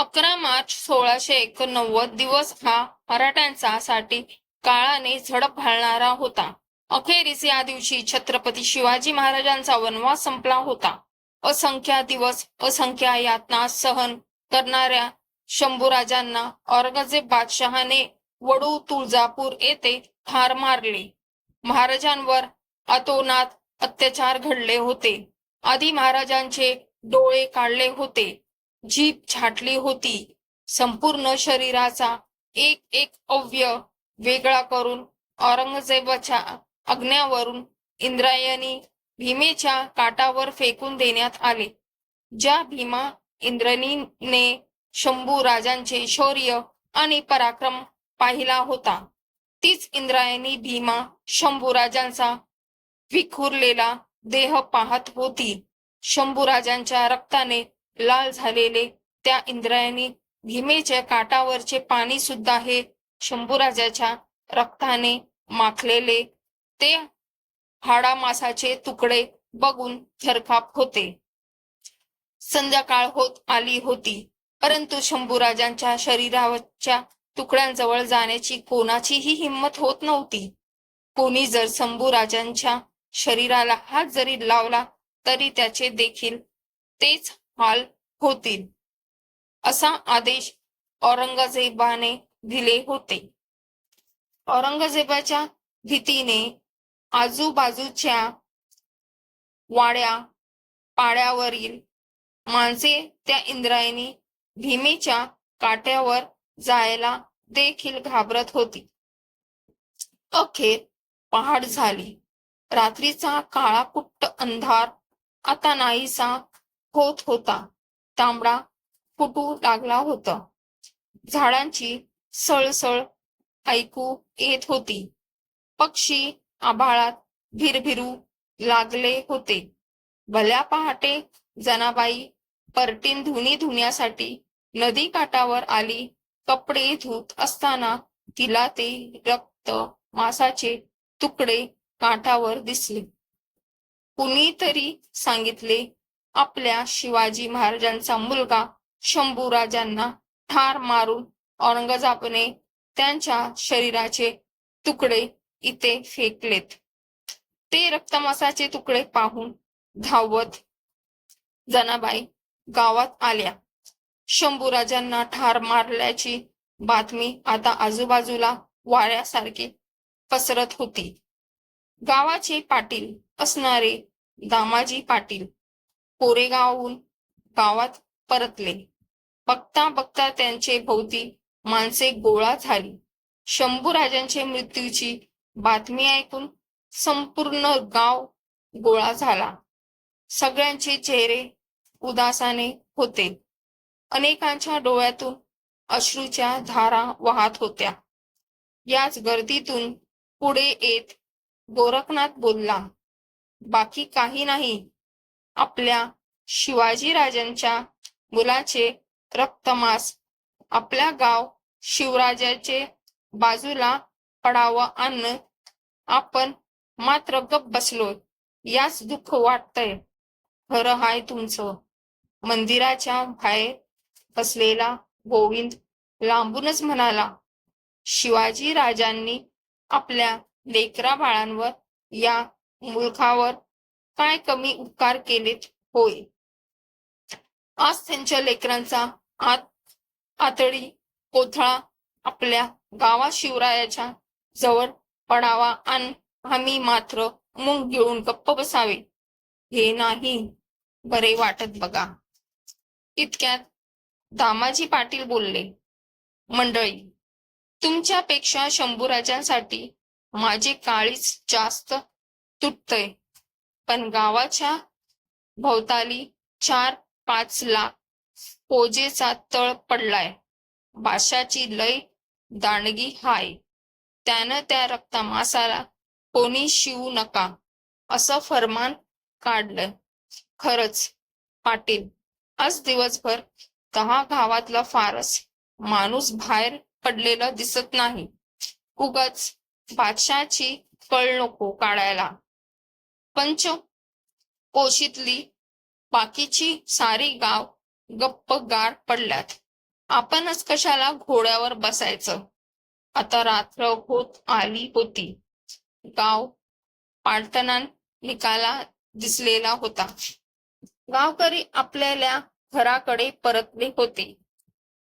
अकरा मार्च सोळाशे एकोणनव्वद दिवस हा मराठ्यांसाठी काळाने झडप घालणारा होता. अखेरीस या दिवशी छत्रपती शिवाजी महाराजांचा वनवास संपला होता. असंख्य दिवस असंख्य यातना सहन करणाऱ्या शंभूराजांना औरंगजेब बादशहाने वडू तुळजापूर येथे ठार मारले. महाराजांवर अतोनात अत्याचार घडले होते. आधी महाराजांचे डोळे काढले होते. जीभ छाटली होती. संपूर्ण शरीराचा एक एक अव्यय वेगळा करून औरंगजेबाच्या आज्ञावरून इंद्रायणी भीमेच्या काटावर फेकून देण्यात आले. ज्या भीमा इंद्रनीने शंभू राजांचे शौर्य आणि पराक्रम पाहिला होता तीच इंद्रायणी भीमा शंभू राजांचा विखुरलेला देह पाहत होती. शंभू राजांच्या रक्ताने लाल झालेले त्या इंद्रायणी भीमेच्या काटावरचे पाणी सुद्धा हे शंभूराजाच्या रक्ताने माखलेले ते हाडामासाचे तुकडे बघून थरकाप होते. संध्याकाळ होत आली होती परंतु शंभूराजांच्या शरीरावरच्या तुकड्यांजवळ जाण्याची कोणाचीही हिंमत होत नव्हती. कोणी जर शंभूराजांच्या शरीराला हात जरी लावला तरी त्याचे देखील तेच हाल होतील असा आदेश औरंगजेबाने दिले होते. औरंगजेबाच्या भीतीने आजूबाजूच्या वाड्या पाड्यावरील माणसे त्या इंद्रायणी भीमेच्या काट्यावर जायला देखील घाबरत होती. अखेर पहाड झाली. रात्रीचा काळा कुट्ट अंधार आता नाहीसा होत होता. तांबडा फुटू लागला होता. झाडांची सळसळ ऐकू येत होती. पक्षी आभाळात भिरभिरू लागले होते. भल्या पहाटे जनाबाई परटीन धुनी धुण्यासाठी नदी काठावर आली. कपडे धुत असताना तिला ते रक्त मासाचे तुकडे काठावर दिसले. कुणीतरी सांगितले आपल्या शिवाजी महाराजांचा मुलगा शंभूराजांना ठार मारून औरंगजेबाने त्यांच्या शरीराचे तुकडे इथे फेकलेत. ते रक्तमासाचे तुकडे पाहून धावत जनाबाई गावात आल्या. शंभूराजांना ठार मारल्याची बातमी आता आजूबाजूला वाऱ्यासारखी पसरत होती. गावाचे पाटील असणारे दामाजी पाटील कोरेगावहून गावात परतले. बघता बघता त्यांचे भोवती माणसे गोळा झाली. शंभूराजांच्या मृत्यूची बातमी ऐकून संपूर्ण गाव गोळा झाला. सगळ्यांचे चेहरे उदासाने होते. अनेकांच्या डोळ्यातून अश्रूच्या धारा वाहत होत्या. याच गर्दीतून पुढे येत गोरखनाथ बोलला बाकी काही नाही. आपल्या शिवाजी राजांच्या मुलाचे रक्तमास आपल्या गाव शिवराजाचे बाजूला पडावं अन्न आपण मात्र गप बसलोय याच दुःख वाटतंय. खरं हाय तुमचं. मंदिराच्या बाहेर बसलेला गोविंद लांबूनच म्हणाला शिवाजी राजांनी आपल्या लेकरा बाळांवर या मुलखावर काय कमी उपकार केलेत होय. आज त्यांच्या लेकरांचा आत आतडी कोथळा आपल्या गावा शिवरायाच्या जवळ पडावा आणि आम्ही मात्र मुंग घेऊन गप्प बसावे. हे नाही बरे वाटत बघा. इतक्यात दामाजी पाटील बोलले मंडळी तुमच्यापेक्षा शंभूराजांसाठी माझे काळीच जास्त तुटतय. पण गावाच्या भोवताली चार पाच लाख पोजेचा तळ पडलाय. बाशाची लय दांडगी हाय. त्यानं त्या रक्तमासाला कोणी शिवू नका असं फरमान काढलं. खरच पाटील आज दिवसभर दहा गावातला फारस माणूस बाहेर पडलेला दिसत नाही. उगाच बादशाची कळ नको काढायला. पंच कोशीतली बाकीची सारी गाव गप्प गार पडल्यात. आपणच कशाला घोड्यावर बसायचं? आता रात्र होत आली होती. गाव पाळताना निकाला दिसलेला होता. गावकरी आपल्याला घराकडे परतले होते.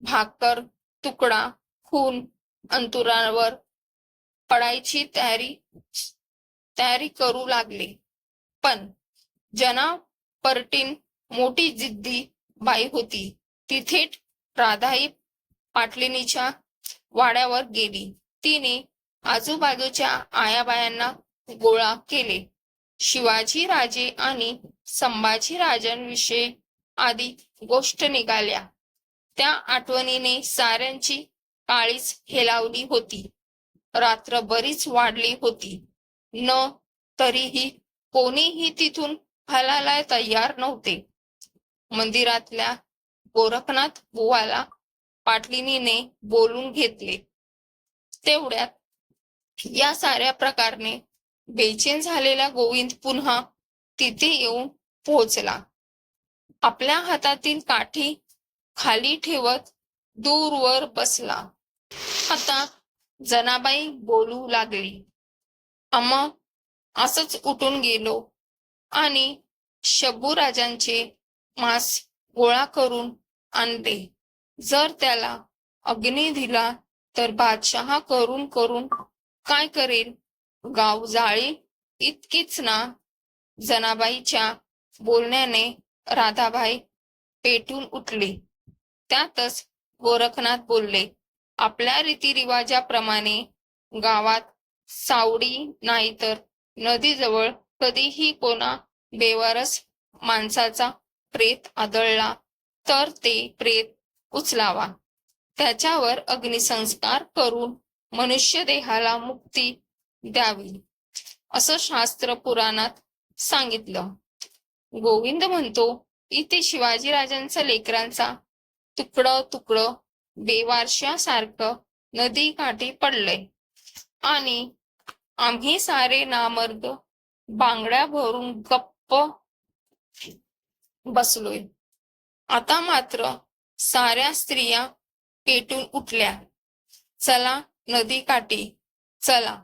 भाकर तुकडा खून अंतुरावर पडायची तयारी तयारी करू लागले. पण जना परटीन मोठी जिद्दी बाई होती ती थेट राधाई पाटलिनीच्या वाड्यावर गेली. तिने आजूबाजूच्या आयाबायांना गोळा केले. शिवाजी राजे आणि संभाजी राजांविषयी आधी गोष्ट निघाल्या. त्या आठवणीने साऱ्यांची काळीच हेलावली होती. रात्र बरीच वाढली होती. न तरीही कोणीही तिथून हलायला तयार नव्हते. मंदिरातल्या गोरखनाथ बुवाला पाटलिनीने बोलून घेतले. तेवढ्यात या साऱ्या प्रकारने बेचैन झालेला गोविंद पुन्हा तिथे येऊन पोहोचला. आपल्या हातातील काठी खाली ठेवत दूरवर बसला. आता जनाबाई बोलू लागली. आम असंच उठून गेलो. आणि शबूराजांचे मांस गोळा करून आणले. जर त्याला अग्नी दिला तर बादशहा करून करून काय करेल? गाव जाळी? इतकीच ना? जनाबाईच्या बोलण्याने राधाबाई पेटून उठले. त्यातच गोरखनाथ बोलले आपल्या रीतिरिवाजाप्रमाणे गावात सावडी नाहीतर नदीजवळ कधीही कोणा बेवारस माणसाचा प्रेत आदळला तर ते प्रेत उचलावा. त्याच्यावर अग्निसंस्कार करून मनुष्य देहाला मुक्ती द्यावी असं शास्त्र पुराणात सांगितलं. गोविंद म्हणतो इथे शिवाजीराजांचा लेकरांचा तुकडं तुकडं बेवारशासारखं नदी काठी पडलंय. आणि आम्ही सारे नामर्द बांगड्या भरून गप्प बसलोय. आता मात्र साऱ्या स्त्रिया पेटून उठल्या. चला नदी काठी. चला.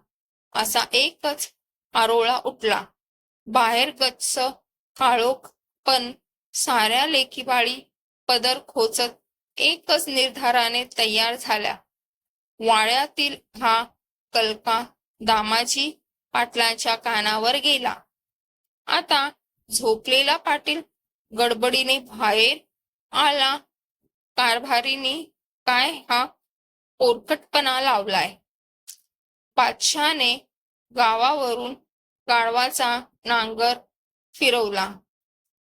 असा एकच आरोळा उठला. बाहेर गच्च काळोख पण साऱ्या लेखीबाळी पदर खोचत एकच निर्धाराने तयार झाल्या. वाळ्यातील हा कलका दामाजी पाटलांच्या कानावर गेला. आता झोपलेला पाटील गडबडीने बाहेर आला. कारभारीने काय हा पोरकटपणा लावलाय? बादशहाने गावावरून गाळवाचा नांगर फिरवला.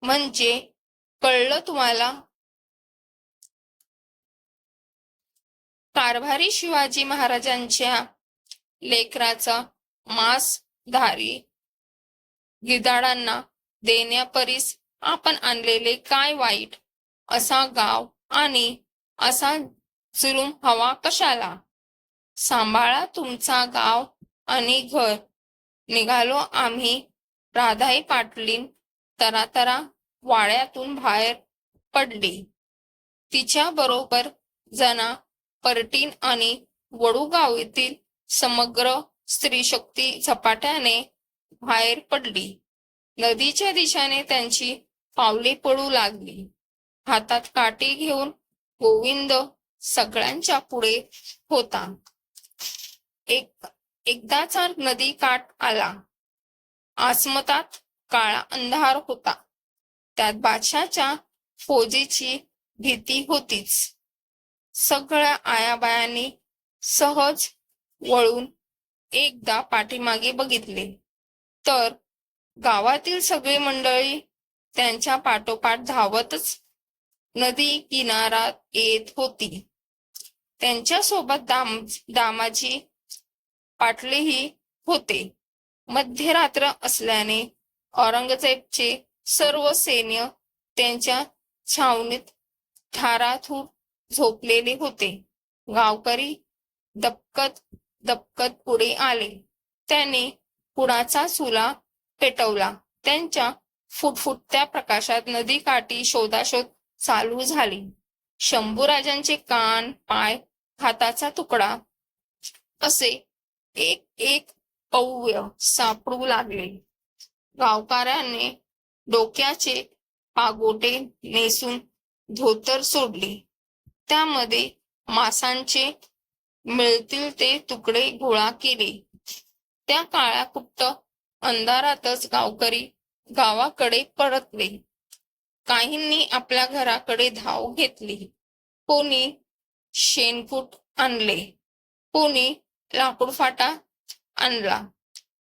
म्हणजे कळलं तुम्हाला? कारभारी शिवाजी महाराजांच्या लेकराचा मांसधारी गिधाडांना देण्यापरीस आपण आणलेले काय वाईट? असा गाव आणि असा जुलूम हवा कशाला? सांभाळा तुमचा गाव आणि घर. निघालो आम्ही राधाई पाटलीन तरातरा वाड्यातून बाहेर पडली. तिच्या बरोबर जना परटीन आणि वडूगाव येथील समग्र स्त्री शक्ती झपाट्याने बाहेर पडली. नदीच्या दिशेने त्यांची पावले पडू लागली. हातात काठी घेऊन गोविंद सगळ्यांच्या पुढे होता. एक एकदाचा नदी काठ आला. आसमतात काळा अंधार होता. त्यात बादशाच्या फौजेची भीती होतीच. सगळ्या आयाबायांनी सहज वळून एकदा पाठीमागे बघितले. तर गावातील सगळी मंडळी त्यांच्या पाठोपाठ धावतच नदी किनारा येत होती. त्यांच्यासोबत दाम दामाजी पाटलेही होते. मध्यरात्र असल्याने औरंगजेबचे सर्व सैन्य त्यांच्या छावणीत थाराथूर झोपलेले होते. गावकरी दपकत दबकत पुढे आले. त्याने पुणाचा चुला पेटवला? त्यांच्या फुटफुटत्या प्रकाशात नदी काठी शोधाशोध चालू झाली. शंभूराजांचे कान पाय हाताचा तुकडा असे एक एक अव्य सापडू लागले. गावकाराने डोक्याचे पागोटे नेसून धोतर सोडले. त्यामध्ये मासांचे मिळतील ते तुकडे गोळा केले. त्या काळ्या कुप्त अंधारातच गावकरी गावाकडे परतले. काहींनी आपल्या घराकडे धाव घेतली. कोणी शेणकूट आणले. कोणी लाकूड फाटा आणला.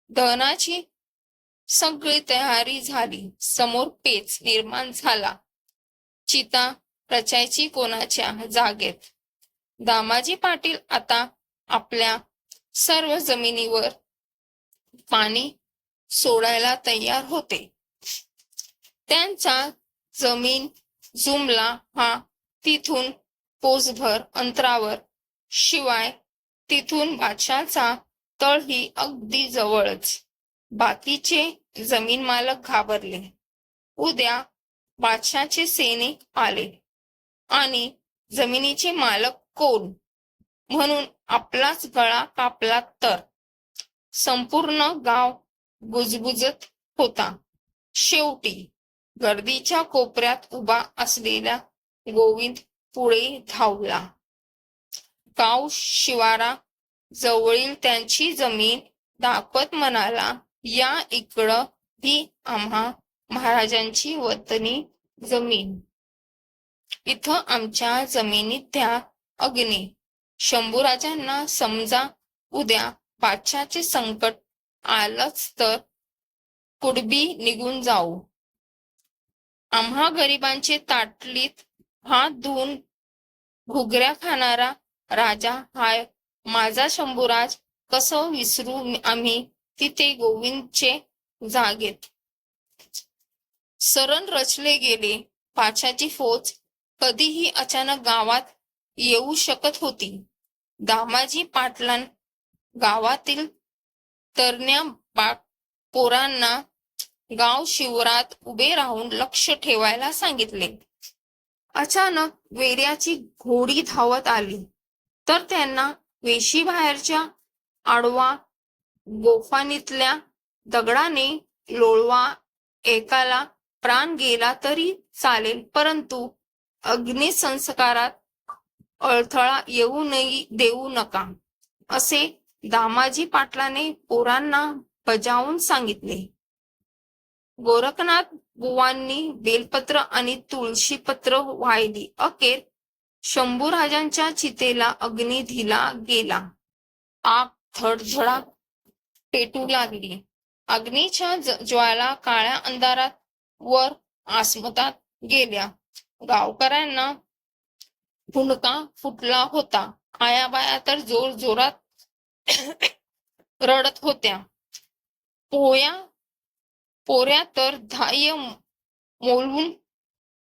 दहनाची सगळी तयारी झाली. समोर पेच निर्माण झाला. चिता रचायची कोणाच्या जागेत? दामाजी पाटील आता आपल्या सर्व जमिनीवर पाणी सोडायला तयार होते. त्यांचा जमीन जुमला हा तिथून पोसभर अंतरावर. शिवाय तिथून बादशाचा तळही अगदी जवळच. बाकीचे जमीन मालक घाबरले. उद्या बादशाचे सैनिक आले आणि जमिनीचे मालक कोण? म्हणून आपलाच गळा कापला तर. संपूर्ण गाव गुजबुजत होता. शेवटी गर्दीच्या कोपऱ्यात उभा असलेला गोविंद पुढे धावला. गाव शिवारा जवळील त्यांची जमीन दाखवत म्हणाला या इकडं ही आम्हा महाराजांची वतनी जमीन. इथं आमच्या जमिनीत त्या अग्नी. शंभूराजांना समजा उद्या बादशाचे संकट आलंच तर कुडबी निघून जाऊ. आम्हा गरिबांचे ताटलीत हात धुवून घुगऱ्या खाणारा राजा हाय माझा शंभूराज कसं विसरू आम्ही तिथे गोविंदचे जागेत? सरण रचले गेले पाचाची फौज कधीही अचानक गावात येऊ शकत होती. दामाजी पाटलां गावातील तरण्या बा पोरांना गाव शिवरात उभे राहून लक्ष ठेवायला सांगितले. अचानक वेऱ्याची घोडी धावत आली. तर त्यांना वेशी बाहेरच्या आडवा गोफानीतल्या दगडाने लोळवा एकाला प्राण गेला तरी चालेल परंतु अग्निसंस्कारात अडथळा येऊ नये देऊ नका असे दामाजी पाटलाने पोरांना बजावून सांगितले. गोरखनाथ बुवांनी बेलपत्र आणि तुळशीपत्र वाहिली. अखेर शंभूराजांच्या चितेला अग्नी दिला गेला. आग धडधडा पेटू लागली. अग्नीच्या ज्वाला काळ्या अंधारात वर आसमतात गेल्या. गावकऱ्यांना फुणका फुटला होता. आयाबाया तर जोर जोरात रडत होत्या. पोया पोऱ्या तर धाय मोलून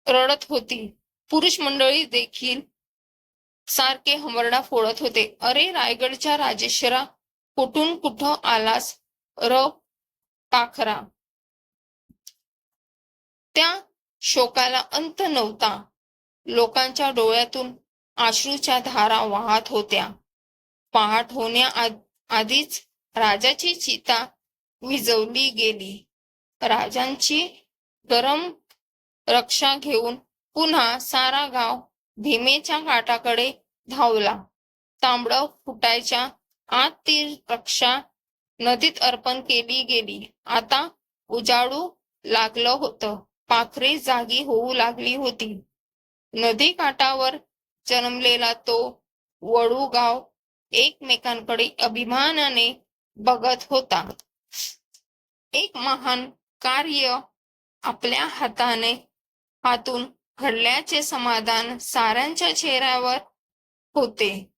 रडत होती. पुरुष मंडळी देखील सारखे हमरडा फोडत होते. अरे रायगडच्या राजेश्वरा कुठून कुठं आलास? र पाखरा. त्या शोकाला अंत नव्हता. लोकांच्या डोळ्यातून आश्रूच्या धारा वाहत होत्या. पहाट होण्या आधीच राजाची चिता विजवली गेली. राजांची गरम रक्षा घेऊन पुन्हा सारा गाव भीमेच्या घाटाकडे धावला. तांबड फुटायच्या आत ती रक्षा नदीत अर्पण केली गेली. आता उजाडू लागलं होतं. पाखरे जागी होऊ लागली होती. नदी काठावर जन्मलेला तो वडू गाव एकमेकांकडे अभिमानाने बघत होता. एक महान कार्य आपल्या हाताने हातून घडल्याचे समाधान साऱ्यांच्या चेहऱ्यावर होते.